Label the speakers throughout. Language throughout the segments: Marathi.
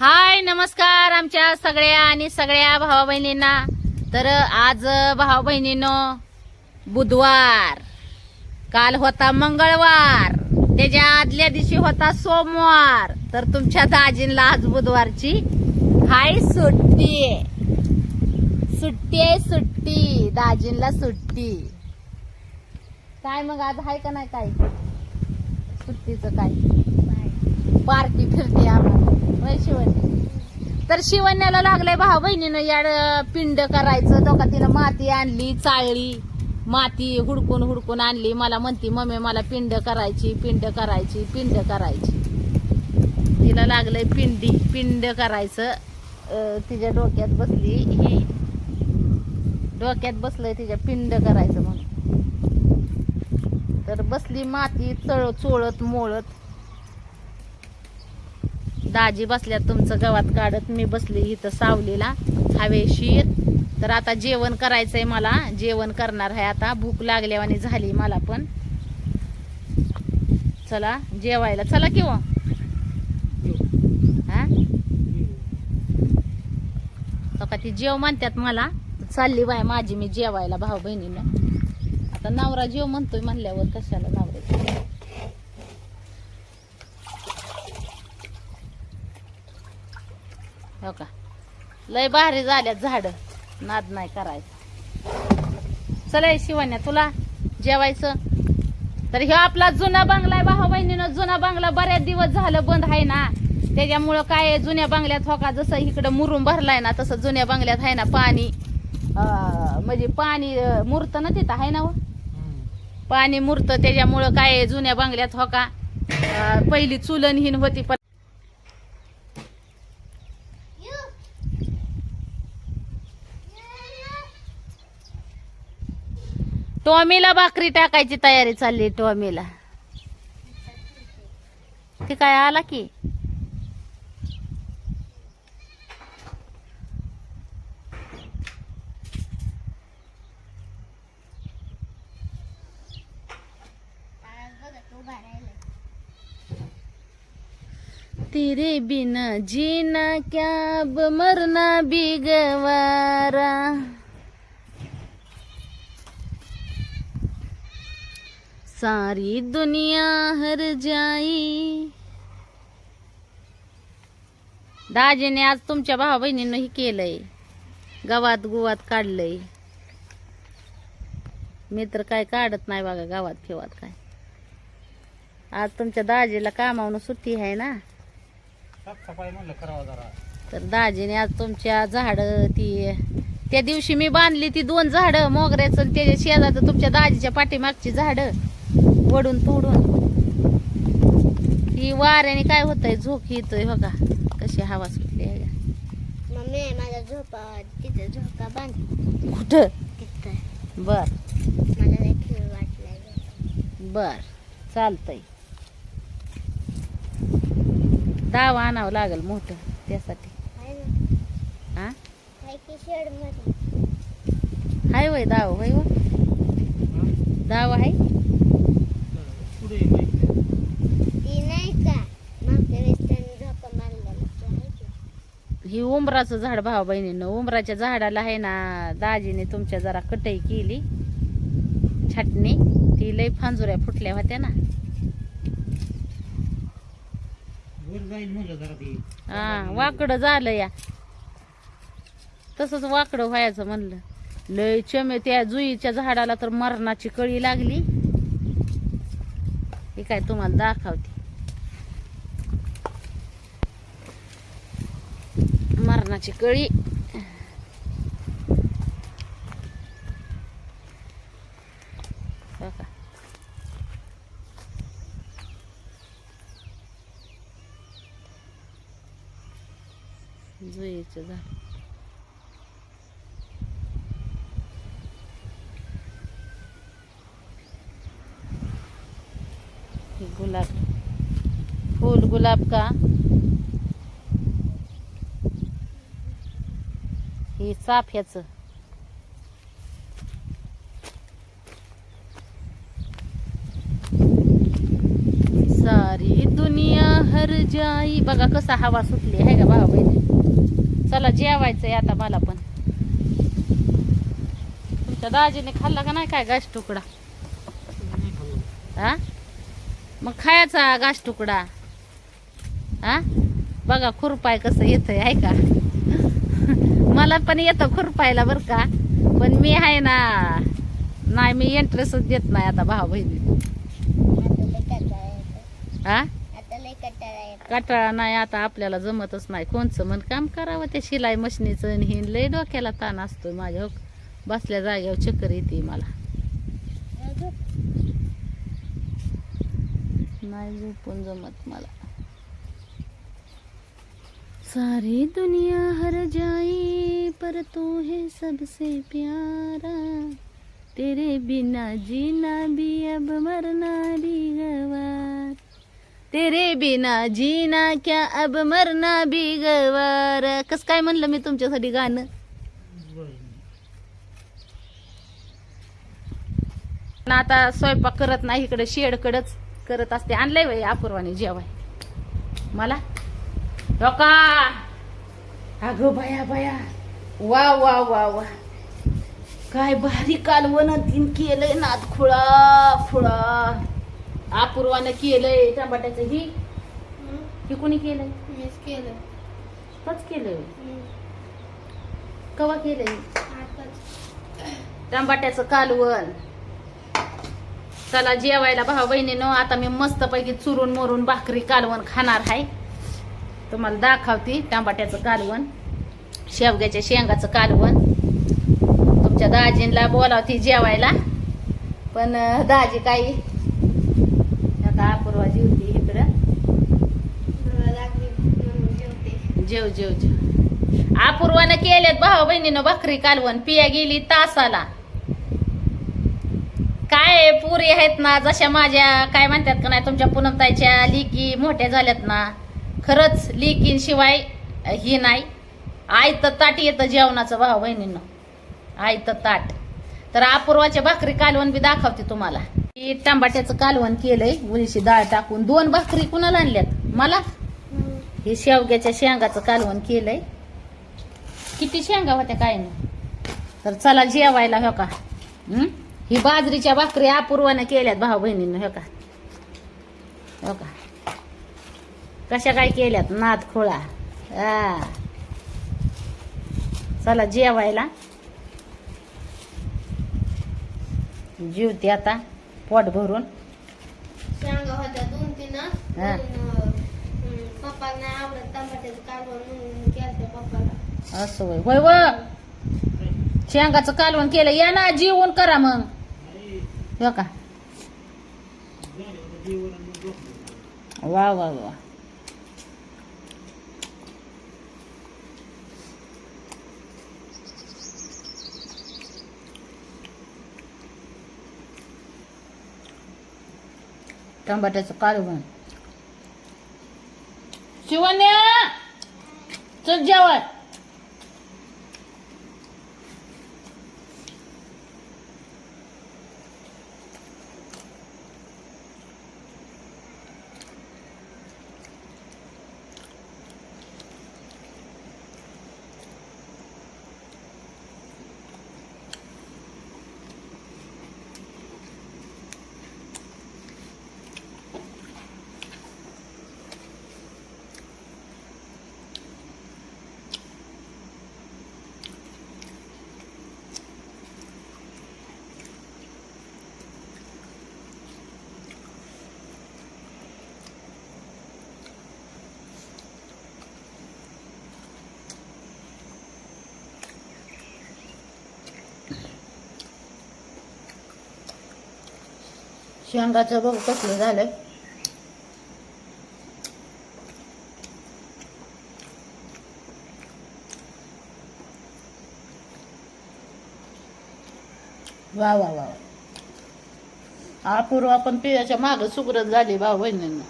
Speaker 1: हाय नमस्कार आमच्या सगळ्या आणि सगळ्या भावा बहिणींना तर आज भावा बहिणीनं बुधवार. काल होता मंगळवार. त्याच्या आदल्या दिवशी होता सोमवार. तर तुमच्या दाजींला आज बुधवारची हाय सुट्टी सुट्टी आहे सुट्टी. दाजींला सुट्टी. काय मग आज आहे का नाही काय? सुट्टीचं काय? पार्टी फिरते आम्हाला. होय शिवण तर शिवण्याला लागलंय भाऊ बहिणीनं याड पिंड करायचं. दोघा तिनं माती आणली चाळली. माती हुडकून हुडकून आणली. मला म्हणती मम्मी मला पिंड करायची पिंड करायची पिंड करायची. तिला लागलंय पिंडी. पिंड करायचं. तिच्या डोक्यात बसली ही. डोक्यात बसलंय तिच्या पिंड करायचं म्हणून. तर बसली माती चळ चोळत मोळत. दाजी बसल्यात तुमचं गवात काढत मी बसली इथं सावलीला. हवेशीर. तर आता जेवण करायचंय मला. जेवण करणार आहे आता. भूक लागल्यावानी झाली मला पण. चला जेवायला. चला किंवा हो. हा. का ती जेव म्हणतात मला. चालली बाय माझी मी जेवायला भाऊ बहिणीनं. आता नवरा जेव म्हणतोय म्हणल्यावर कशाला नवरा हो का? लय भारी झाल्यात झाड. नाद नाही करायचं. चला शिवण्या तुला जेवायचं? तर ह्यो आपला जुना बंगला आहे भाऊ बहिणीनं. जुना बंगला बऱ्याच दिवस झालं बंद आहे ना. त्याच्यामुळं काय आहे, जुन्या बंगल्यात हो का जसं इकडं मुरून भरलाय ना तसं जुन्या बंगल्यात आहे ना पाणी. म्हणजे पाणी अं, ना तिथं आहे ना व? पाणी मुरतं त्याच्यामुळं काय आहे, जुन्या बंगल्यात हो का पहिली चुलनहीन होती पण टॉमीला भाकरी टाकायची तयारी चालली टॉमीला. ते काय आला की? तेरे बिना जीना क्या अब मरना भी गवारा सारी दुनिया हर जाई। दाजीने आज तुमच्या भावा बहिणीनं हे केलंय. गावात गुवात काढलंय. मी तर काय काढत नाही बघा गावात फिवात काय. आज तुमच्या दाजीला कामावून सुट्टी आहे ना? तर दाजीने आज तुमच्या झाड ती त्या दिवशी मी बांधली ती दोन झाड मोगऱ्याचं त्याच्या शेजारचं तुमच्या दाजीच्या पाठीमागची झाड. वडून तोडून. ही वाऱ्याने काय होतंय? झोक येतोय हो का कशी हवा सुटली आहे.
Speaker 2: मम्मी माझा झोपा तिथं झोका बांध.
Speaker 1: कुठं?
Speaker 2: तिथं.
Speaker 1: बर.
Speaker 2: मला खेळ वाटलाय
Speaker 1: बर. चालतंय. दाव आणावं लागल मोठं त्यासाठी.
Speaker 2: हाय
Speaker 1: हा वय दाव होय व दाव आहे? ही उंबराचं झाड भाऊ बहिणीनं उंबराच्या झाडाला आहे ना दाजीने तुमच्या जरा कटई केली. छाटणी ती लय फांजुऱ्या फुटल्या होत्या ना. हा वाकडं झालं या. तसंच वाकडं व्हायचं म्हणलं. लय चमे त्या जुईच्या झाडाला तर मरणाची कळी लागली. हे काय तुम्हाला दाखवते. मरणाची कळी. जुईचं झाड हे गुलाब फूल गुलाब का? हे चाफ्याचं सारी दुनिया हर जाई. बघा कसा हवा सुटली आहे का भावा बहिणी? चला जेवायचंय आता मला पण. तुमच्या दाजीने खाल्ला का नाही काय घास तुकडा. हा? मग खायचा घास तुकडा. हा? बघा खुरपाय कसं येतंय आहे का? मला पण येतं खुरपायला बरं का. पण मी आहे ना नाही मी इंटरेस्टच देत नाही आता भाऊ बहिणी. हा?
Speaker 2: आता
Speaker 1: नाही आता आपल्याला जमतच नाही. कोणचं मन काम करावं ते शिलाई मशिनीचं आणि हे लय डोक्याला ताण असतो माझ्या हो. बसल्या जागेवर चक्कर येते मला. नाही झोपून जमत मला. सारी दुनिया हर जाए पर तू है सबसे प्यारा। तेरे बिना जीना भी अब मरना भी गवार। तेरे बिना जीना क्या अब मरना भी गवार। कस काय म्हणलं मी तुमच्यासाठी गाणं? आता स्वयंपाक करत नाही इकडे शेडकडच करत असते. आणलंय वय अपूर्वाने जेवाय. मला? डोका. अगो बाया बाया. वा वा वा वा. काय भारी कालवण तीन केलंय नात खुळा खुळा. अपूर्वानं केलंय टमाट्याचं ही. ही कोणी केलंय?
Speaker 2: मीच केलं
Speaker 1: तच केलंय कवा केलंय? टमाट्याचं कालवण चला जेवायला भाऊ बहिणीनो. आता मी मस्तपैकी चुरून मोरून भाकरी कालवण खाणार आहे तुम्हाला दाखवते टमाट्याचं कालवण शेवग्याच्या शेंगाचं कालवण. तुमच्या दाजींला बोलावती जेवायला. पण दाजी काही आता अपूर्वा जेवते इकडं. जेव जेव जेव. अपूर्वानं केलेत भाऊ बहिणीनं बकरी कालवण पिया गेली तासाला. काय पुरी आहेत ना जशा माझ्या काय म्हणतात का नाही तुमच्या पुनमताईच्या लिकी मोठ्या झाल्यात ना. खरंच लिकींशिवाय ही नाही. आयत ताट येतं जेवणाचं भाऊ बहिणींना तर ताट. तर अपूर्वाच्या भाकरी कालवण बी दाखवते तुम्हाला. ही टमाट्याचं कालवण केलंय उलीशी डाळ टाकून. दोन भाकरी कुणाला आणल्यात? मला? हे शेवग्याच्या शेंगाचं कालवण केलंय. किती शेंगा होत्या काय नाही. तर चला जेवायला हो का? ही बाजरीच्या भाकरी अपूर्वाने केल्यात भाऊ बहिणीनं हो का? हो का? कशा काय केल्यात? नाद खोळा. हा. चला जेवायला. जेवते आता पोट भरून.
Speaker 2: शेंगा होत्या दोन तीन
Speaker 1: हा.
Speaker 2: पप्पाला नाही आवडत टमाट्याचं कालवण म्हणून केलं पप्पाला.
Speaker 1: असं होय. होय व शेंगाचं कालवण केलं. या ना जेवण करा मग. हो का? वा वा वा. टमाट्याचं कालवण शिवण्या! चल जेवण शेंगाचं बघ कसलं झालंय. वा वा वा अपूर्व आपण पियाच्या माग सुगरत झाली भाऊ बहिणींना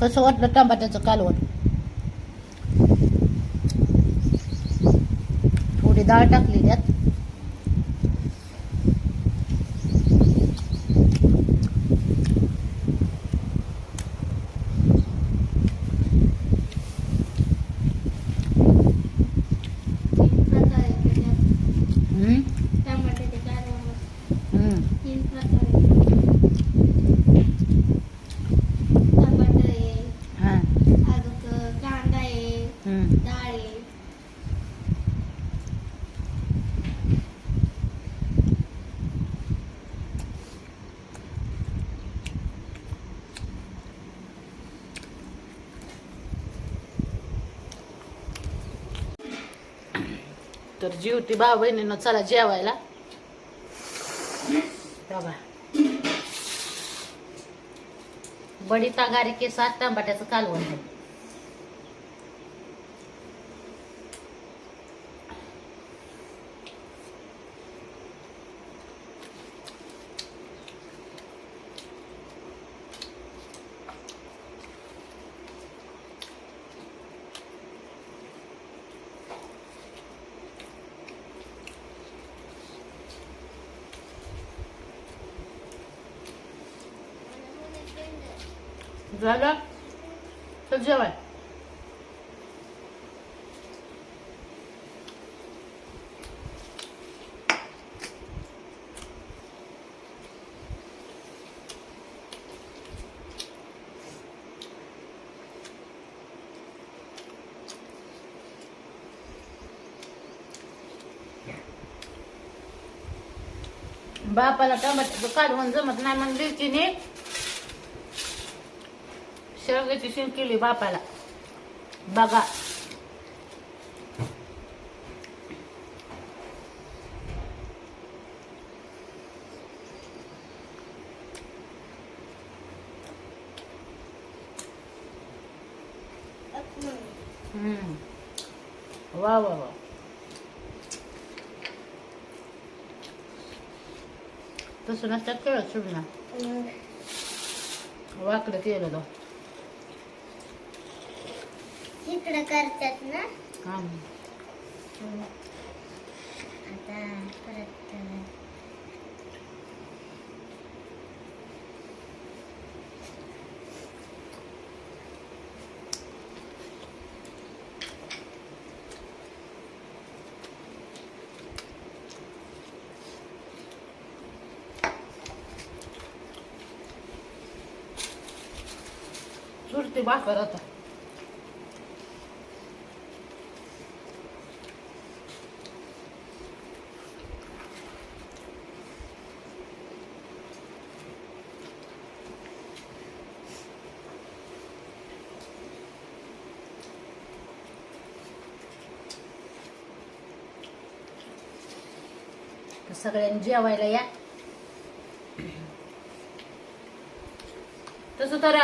Speaker 1: कसं वाटलं टमाट्याचं कालवण? थोडी डाळ टाकली त्यात
Speaker 2: तीन प्रकार आहे त्याच्यात.
Speaker 1: हम्म,
Speaker 2: टमाट्याचे कालवण
Speaker 1: हम्म.
Speaker 2: तीन प्रकार आहे. टमाटर आहे
Speaker 1: हा,
Speaker 2: अजून कांदा आहे
Speaker 1: हम्म.
Speaker 2: डाळ आहे
Speaker 1: तर जीवती भाऊ बहिणीनं चला जेवायला. बाबा. बडी तागारी के सात टमाट्याचं कालवण झालं? तर जेवाय. बापाला टमाट्याचं काढून जमत नाही म्हणली तिने. शेवग्याची शिन केली बापाला बघा हम्म वा वा वा तसं नसतात कळत सोडून वाकडं केलं तो
Speaker 2: इकडं करतात ना.
Speaker 1: हा.
Speaker 2: आता परत
Speaker 1: सुरती भाकर आता. सगळ्यांनी जेवायला या. तसं तर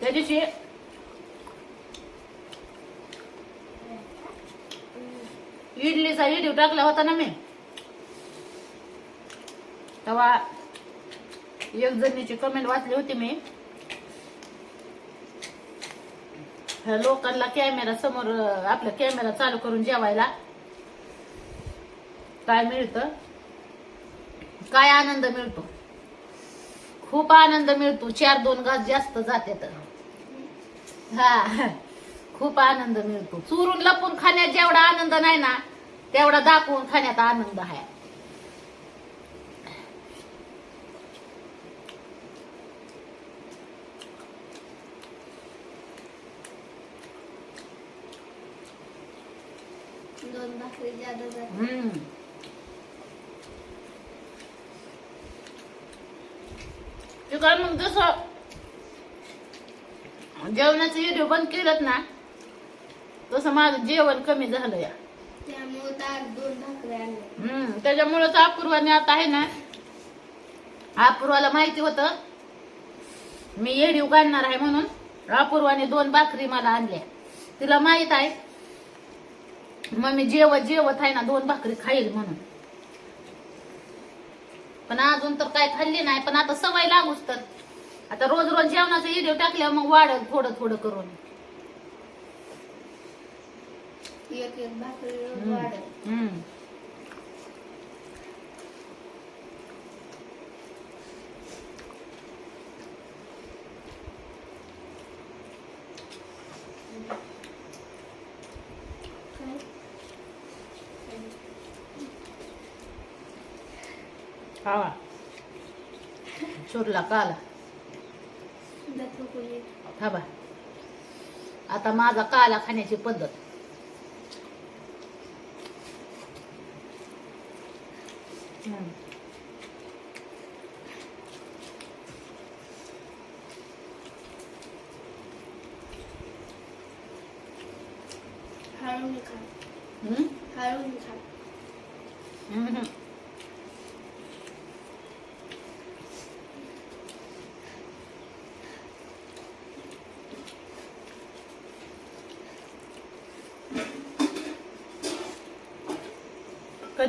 Speaker 1: त्या दिवशी इडलीचा व्हिडिओ टाकला होता ना मी. तेव्हा एक जणीची कमेंट वाचली होती मी. ह्या लोकांना कॅमेरा समोर आपला कॅमेरा चालू करून जेवायला. काय मिळतं? काय आनंद मिळतो? खूप आनंद मिळतो. चार दोन घास जास्त जाते तर. हा. खूप आनंद मिळतो. चुरून लपून खाण्यात जेवढा आनंद नाही ना तेवढा दाखवून खाण्यात आनंद आहे
Speaker 2: दोन भाकरी जादा जातात
Speaker 1: हम्म ते काय मग जसं जेवणाचं व्हिडिओ बंद केलं ना तसं माझं जेवण कमी झालं या. त्याच्यामुळेच अपूर्वाने आता आहे ना अपूर्वाला माहिती होतं मी येडीव काढणार आहे म्हणून अपूर्वाने दोन भाकरी मला आणल्या. तिला माहीत आहे मग मी जेवत जेवत आहे ना दोन भाकरी खाईल म्हणून. पण अजून तर काय खाल्ली नाही पण आता सवय लागूच तर. आता रोज रोज जेवणाचा व्हिडिओ टाकल्यावर मग वाढल थोडं थोडं करून
Speaker 2: एक एक भाकरी रोज
Speaker 1: हम्म.
Speaker 2: वाढत
Speaker 1: हम्म. खावा चुरला काला खाबा आता माझा काला खाण्याची पद्धत हम्म.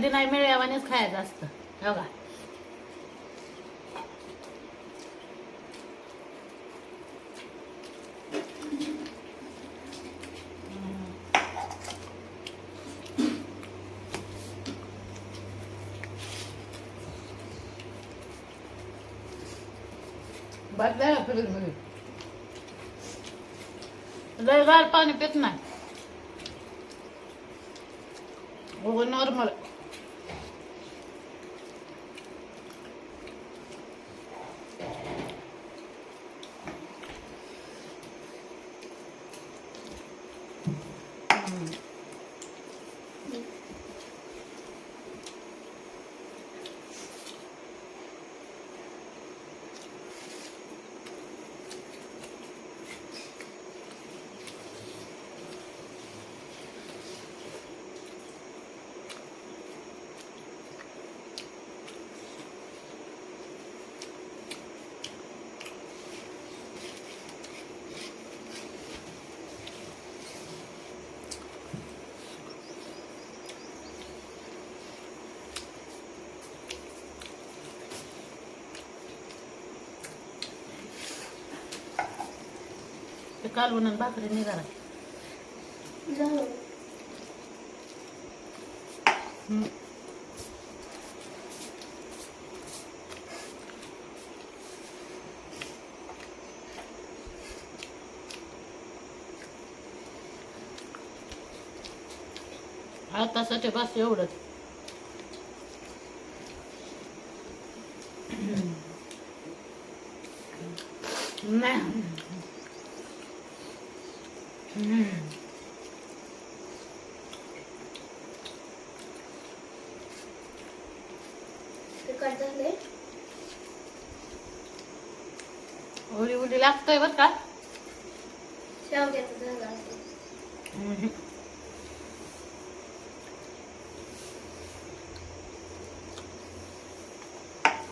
Speaker 1: कधी नाही मिळावानेच खायचं असतं. गार पाणी पित नाही. नॉर्मल कालवण आणि भाकरी निघाला हम्म. आतासाठी बस एवढंच नाही हम्म.
Speaker 2: तिखट झाले
Speaker 1: उडी उडी लागतोय बर का.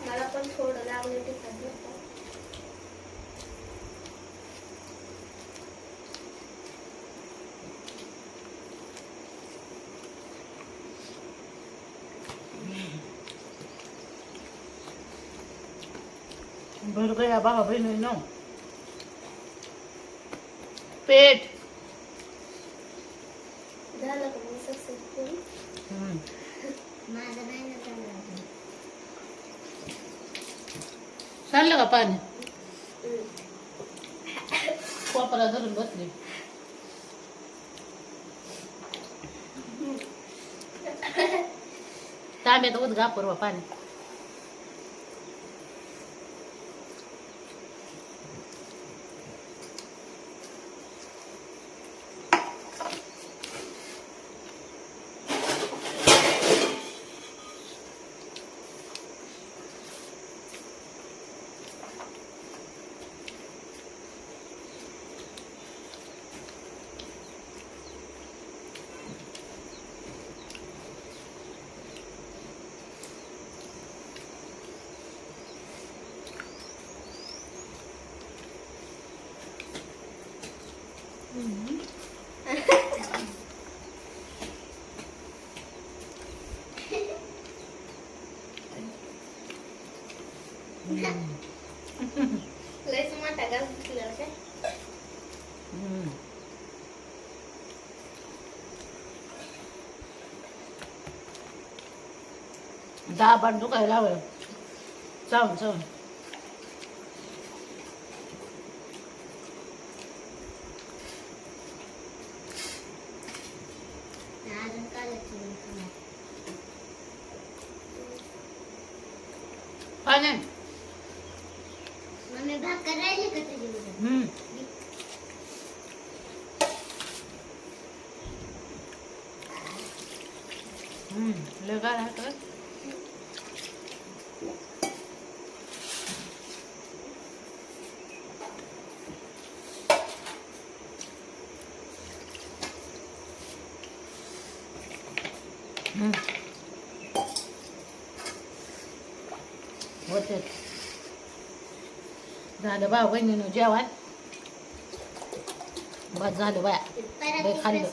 Speaker 2: मला पण थोडं लागले तिखट बरं का.
Speaker 1: भर गया भावा बहिणीनो पेट
Speaker 2: झालं का मग सक्सेसफुल
Speaker 1: हम्म.
Speaker 2: माझं नाही ना झालं
Speaker 1: चाललं का पाणी? कोपरा धरून बसली. तांब्यात उदगा पूर्व पाणी.
Speaker 2: लय मोठा गाव घेतला
Speaker 1: हम्म. दहा पाठ दुखायला लावलं चावून चावून
Speaker 2: अजून कालच
Speaker 1: पाणी
Speaker 2: मम्मी भाकर राहिली का तुझी उद्या?
Speaker 1: हम्म. हम्म. लय गार आहे का? हम्म. होते झालं बा बहिणीनं जेवण. बस झालं बाया. खाल्लं.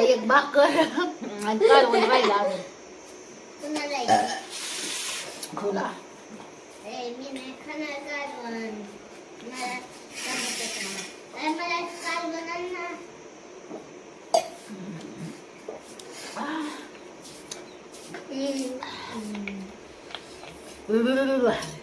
Speaker 1: एक भाकर. आणि कालवण राहिला अजून.
Speaker 2: 对对对对对。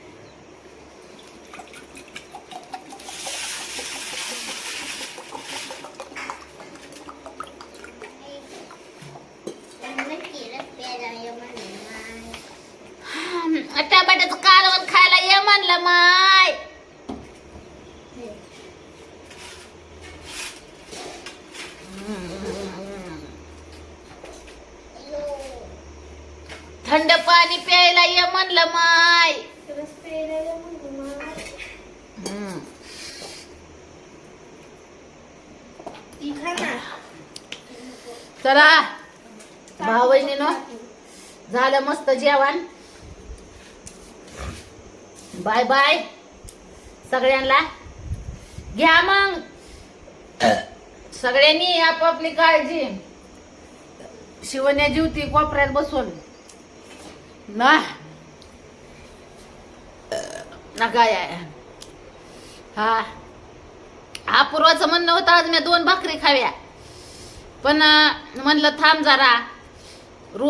Speaker 1: चला. भाऊ बहिणीनो झालं मस्त जेवण. बाय बाय सगळ्यांना. घ्या मग. सगळ्यांनी आपापली काळजी. शिवण्या जीवती कोपऱ्यात बसून. ना. काय हा. हा पूर्वाचं म्हणणं होतं आज मी दोन भाकरी खाव्या. पण म्हणलं थांब जरा. रो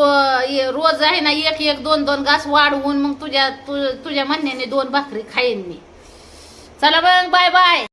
Speaker 1: ये- रोज आहे ना एक एक दोन दोन घास वाढवून मग तुझ्या तु, तुझ्या म्हणण्याने दोन भाकरी खाईन मी. चला मग बाय बाय